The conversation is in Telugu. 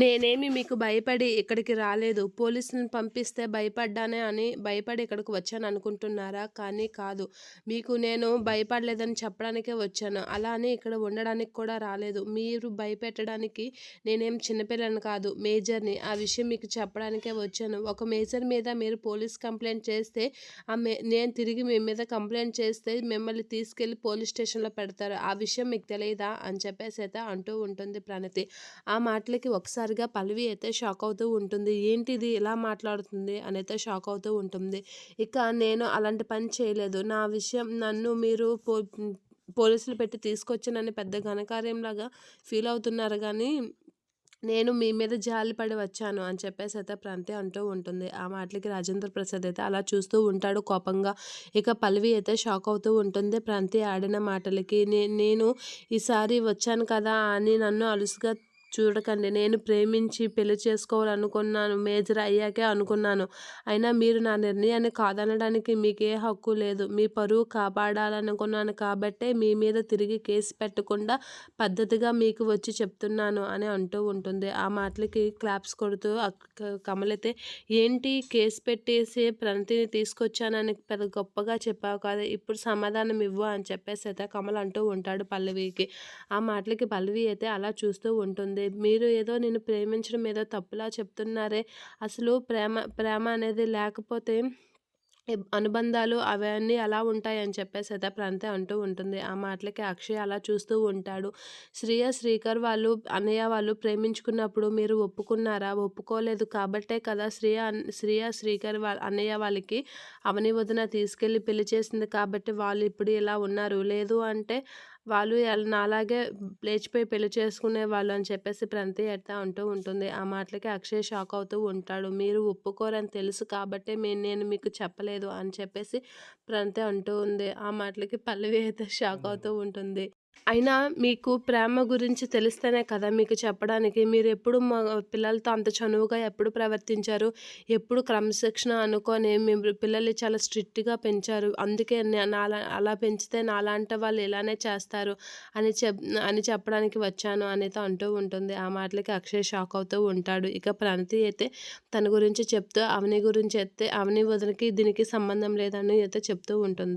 నేనేమి మీకు భయపడి ఇక్కడికి రాలేదు. పోలీసులను పంపిస్తే భయపడ్డానే అని భయపడి ఇక్కడికి వచ్చాను అనుకుంటున్నారా? కానీ కాదు. మీకు నేను భయపడలేదని చెప్పడానికే వచ్చాను. అలా అని ఇక్కడ ఉండడానికి కూడా రాలేదు. మీరు భయపెట్టడానికి నేనేం చిన్నపిల్లని కాదు మేజర్ని. ఆ విషయం మీకు చెప్పడానికే వచ్చాను. ఒక మేజర్ మీద మీరు పోలీస్ కంప్లైంట్ చేస్తే ఆ మే నేను తిరిగి మీ మీద కంప్లైంట్ చేస్తే మిమ్మల్ని తీసుకెళ్ళి పోలీస్ స్టేషన్లో పెడతారు. ఆ విషయం మీకు తెలియదా అని చెప్పేసి అయితే అంటూ ఉంటుంది ప్రణతి. ఆ మాటలకి ఒకసారి ఒక్కసారిగా పల్లవి అయితే షాక్ అవుతూ ఉంటుంది. ఏంటిది? ఇలా మాట్లాడుతుంది? అని అయితే షాక్ అవుతూ ఉంటుంది. ఇక నేను అలాంటి పని చేయలేదు. నా విషయం నన్ను మీరు పో పోలీసులు పెట్టి తీసుకొచ్చానని పెద్ద ఘనకార్యంలాగా ఫీల్ అవుతున్నారు కానీ నేను మీ మీద జాలి పడి వచ్చాను అని చెప్పేసి అయితే ప్రాంతి అంటూ ఉంటుంది. ఆ మాటలకి రాజేంద్ర ప్రసాద్ అయితే అలా చూస్తూ ఉంటాడు కోపంగా. ఇక పల్లవి అయితే షాక్ అవుతూ ఉంటుంది. ప్రాంతి ఆడిన మాటలకి నేను ఈసారి వచ్చాను కదా అని నన్ను అలుసుగా చూడకండి. నేను ప్రేమించి పెళ్ళి చేసుకోవాలనుకున్నాను మేజర్ అయ్యాకే అనుకున్నాను. అయినా మీరు నా నిర్ణయాన్ని కాదనడానికి మీకే హక్కు లేదు. మీ పరువు కాపాడాలనుకున్నాను కాబట్టే మీ మీద తిరిగి కేసు పెట్టకుండా పద్ధతిగా మీకు వచ్చి చెప్తున్నాను అని అంటూ ఉంటుంది. ఆ మాటలకి క్లాప్స్ కొడుతూ కమలైతే ఏంటి కేసు పెట్టేసి ప్రణతిని తీసుకొచ్చానని పెద్ద గొప్పగా చెప్పావు కదా ఇప్పుడు సమాధానం ఇవ్వు అని చెప్పేసి అయితే కమల్ అంటూ ఉంటాడు పల్లవికి. ఆ మాటలకి పల్లవి అయితే అలా చూస్తూ ఉంటుంది. ఉంది మీరు ఏదో నేను ప్రేమించడం ఏదో తప్పులా చెప్తున్నారే. అసలు ప్రేమ ప్రేమ అనేది లేకపోతే అనుబంధాలు అవన్నీ అలా ఉంటాయి అని చెప్పేసి అయితే ప్రాంతే అంటూ ఉంటుంది. ఆ మాటలకి అక్షయ్ అలా చూస్తూ ఉంటాడు. శ్రీయ శ్రీకర్ వాళ్ళు అన్నయ్య వాళ్ళు ప్రేమించుకున్నప్పుడు మీరు ఒప్పుకున్నారా? ఒప్పుకోలేదు కాబట్టే కదా శ్రీయ శ్రీయ శ్రీకర్ వాళ్ళ అన్నయ్య వాళ్ళకి అవని వదిన తీసుకెళ్ళి పెళ్ళి చేసింది కాబట్టి వాళ్ళు ఇప్పుడు ఇలా ఉన్నారు. లేదు అంటే వాళ్ళు నాలాగే లేచిపోయి పెళ్ళి చేసుకునే వాళ్ళు అని చెప్పేసి ప్రంతి ఎడతా అంటూ ఉంటుంది. ఆ మాటలకి అక్షయ్ షాక్ అవుతూ ఉంటాడు. మీరు ఒప్పుకోరని తెలుసు కాబట్టి నేను మీకు చెప్పలేదు అని చెప్పేసి ప్రంతి అంటూ ఉంది. ఆ మాటలకి పల్లవి అయితే షాక్ అవుతూ ఉంటుంది. అయినా మీకు ప్రేమ గురించి తెలిస్తేనే కదా మీకు చెప్పడానికి. మీరు ఎప్పుడు మా పిల్లలతో అంత చనువుగా ఎప్పుడు ప్రవర్తించారు? ఎప్పుడు క్రమశిక్షణ అనుకొని మేము పిల్లల్ని చాలా స్ట్రిక్ట్గా పెంచారు? అందుకే నాలా అలా పెంచితే నాలాంటి వాళ్ళు ఇలానే చేస్తారు అని చెప్ అని చెప్పడానికి వచ్చాను అనేది అంటూ ఉంటుంది. ఆ మాటలకి అక్షయ్ షాక్ అవుతూ ఉంటాడు. ఇక ప్రణతి అయితే తన గురించి చెప్తూ అవని గురించి అయితే అవని వదినకి దీనికి సంబంధం లేదని అయితే చెప్తూ ఉంటుంది.